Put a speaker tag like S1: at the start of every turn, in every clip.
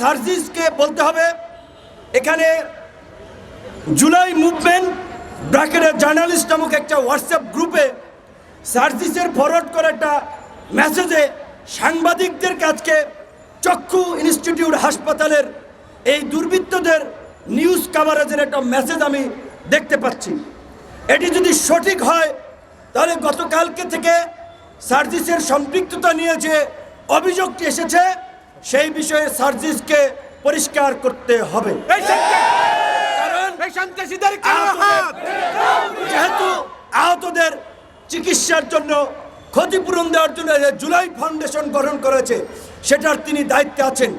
S1: সার্জিসকে বলতে হবে, এখানে জুলাই মুভমেন্ট ব্র্যাকেটের জার্নালিস্ট নামক একটা হোয়াটসঅ্যাপ গ্রুপে সার্জিসের ফরওয়ার্ড করা একটা মেসেজে সাংবাদিকদের কাছকে চক্ষু ইনস্টিটিউট হাসপাতালের এই দুর্বৃত্তদের নিউজ কাভারেজের একটা মেসেজ আমি দেখতে পাচ্ছি। এটি যদি সঠিক হয়, তাহলে গতকালকে থেকে সার্জিসের সম্পৃক্ততা নিয়ে যে অভিযোগটি এসেছে সেই বিষয়ে সার্জিসকে পরিষ্কার করতে হবে। যেহেতু আহতদের চিকিৎসার জন্য ক্ষতিপূরণ দেওয়ার জন্য যে জুলাই ফাউন্ডেশন গঠন করেছে সেটার তিনি দায়িত্বে আছেন।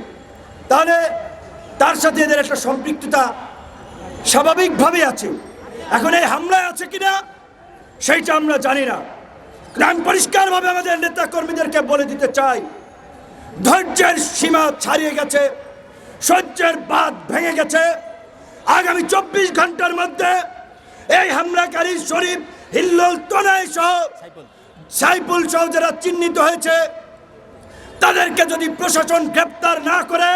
S1: তাহলে তার সাথে এদের একটা সম্পৃক্ততা স্বাভাবিকভাবেই আছে। এখন এই হামলায় আছে কিনা সেইটা আমরা জানি না। আমি পরিষ্কারভাবে আমাদের নেতা কর্মীদেরকে বলে দিতে চাই ধৈর্যের সীমা ছাড়িয়ে গেছে সহ্যের বাদ ভেঙে গেছে। আগামী চব্বিশ ঘণ্টার মধ্যে এই হামলাকারী শরীফ হিল্লোল তনাই সহ সাইফুল সহ যারা চিহ্নিত হয়েছে তাদেরকে যদি প্রশাসন গ্রেপ্তার না করে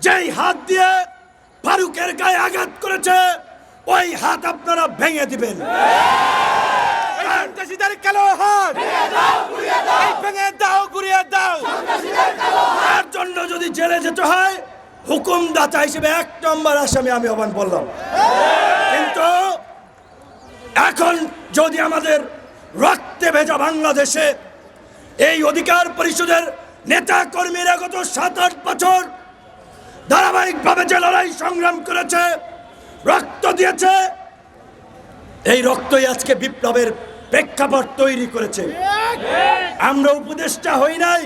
S1: যেই হাত দিয়ে ফারুকের গায়ে আঘাত করেছে ওই হাত আপনারা ভেঙে দিবেন।
S2: সন্ত্রাসীদের কালো হাত এই ভেঙে দাও গুড়িয়ে দাও
S1: তার জন্য যদি জেলে যেতে হয়, হুকুমদাতা হিসেবে এক নম্বর আসামি আমি অবান বললাম কিন্তু এখন যদি আমাদের রক্তে ভেজা বাংলাদেশে এই অধিকার পরিষদের নেতা কর্মীরা গত সাত, আট বছর ধারাবাহিকভাবে যে লড়াই সংগ্রাম করেছে, রক্ত দিয়েছে, এই রক্তই আজকে বিপ্লবের প্রেক্ষাপট তৈরি করেছে। আমরা উপদেষ্টা হই নাই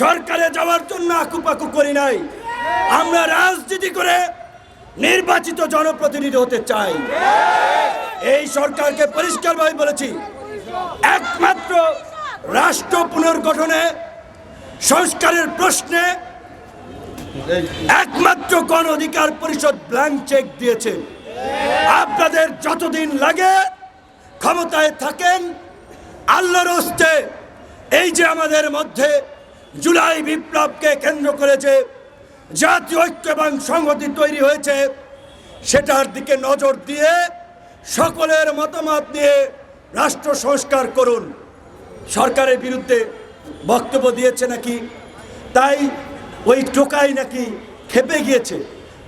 S1: সরকারে যাওয়ার জন্য আকুপাকু করি নাই। আমরা রাজনীতি করে নির্বাচিত জনপ্রতিনিধি হতে চাই। এই সরকারকে পরিষ্কারভাবে বলেছি, একমাত্র রাষ্ট্র পুনর্গঠনে সংস্কারের প্রশ্নে একমাত্র গণ অধিকার পরিষদ ব্ল্যাঙ্ক চেক দিয়েছে। আপনাদের যতদিন লাগে ক্ষমতায় থাকেন, আল্লাহর হস্তে এই যে আমাদের মধ্যে জুলাই বিপ্লবকে কেন্দ্র করেছে, জাতীয় ঐক্য এবং সংহতি তৈরি হয়েছে। সেটার দিকে নজর দিয়ে সকলের মতামত নিয়ে রাষ্ট্র সংস্কার করুন। সরকারের বিরুদ্ধে বক্তব্য দিয়েছে নাকি? তাই ওই টোকাই নাকি খেপে গিয়েছে।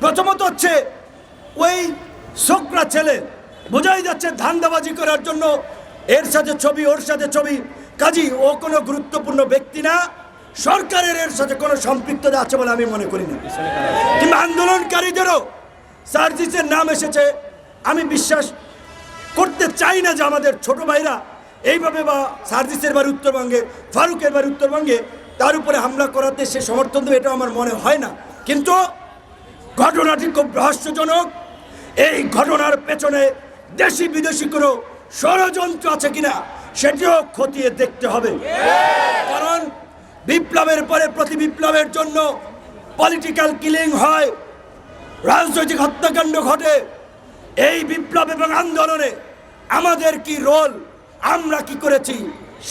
S1: প্রথমত হচ্ছে, ওই শোকরা ছেলে, বোঝাই যাচ্ছে ধান্দাবাজি করার জন্য এর সাথে ছবি, ওর সাথে ছবি। কাজী, ও কোনো গুরুত্বপূর্ণ ব্যক্তি না। সরকারের এর সাথে কোনো সম্পৃক্ততা আছে বলে আমি মনে করি না। কিংবা আন্দোলনকারীদেরও সার্জিসের নাম এসেছে। আমি বিশ্বাস করতে চাই না যে আমাদের ছোট ভাইরা এইভাবে বা সার্জিসের বাড়ি উত্তরবঙ্গে, ফারুকের বাড়ি উত্তরবঙ্গে তার উপরে হামলা করাতে সে সমর্থন দেবে এটা আমার মনে হয় না। কিন্তু ঘটনাটি খুব রহস্যজনক। এই ঘটনার পেছনে দেশি বিদেশি কোনো ষড়যন্ত্র আছে কিনা সেটিও খতিয়ে দেখতে হবে। বিপ্লবের পরে প্রতি বিপ্লবের জন্য পলিটিক্যাল কিলিং হয়, রাজনৈতিক হত্যাকাণ্ড ঘটে। এই বিপ্লব এবং আন্দোলনে আমাদের কি রোল আমরা কি করেছি,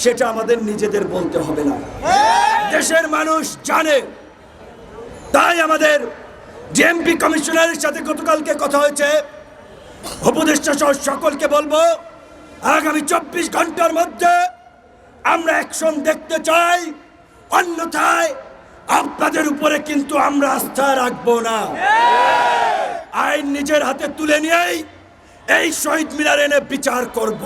S1: সেটা আমাদের নিজেদের বলতে হবে না। দেশের মানুষ জানে। তাই আমাদের জেএমপি কমিশনারের সাথে গতকালকে কথা হয়েছে। উপদেষ্টা সহ সকলকে বলব, আগামী চব্বিশ ঘণ্টার মধ্যে আমরা অ্যাকশন দেখতে চাই। অন্যথায় আপনাদের উপরে কিন্তু আমরা আস্থা রাখব না। আইন নিজের হাতে তুলে নিয়েই এই শহীদ মিনার এনে বিচার করব।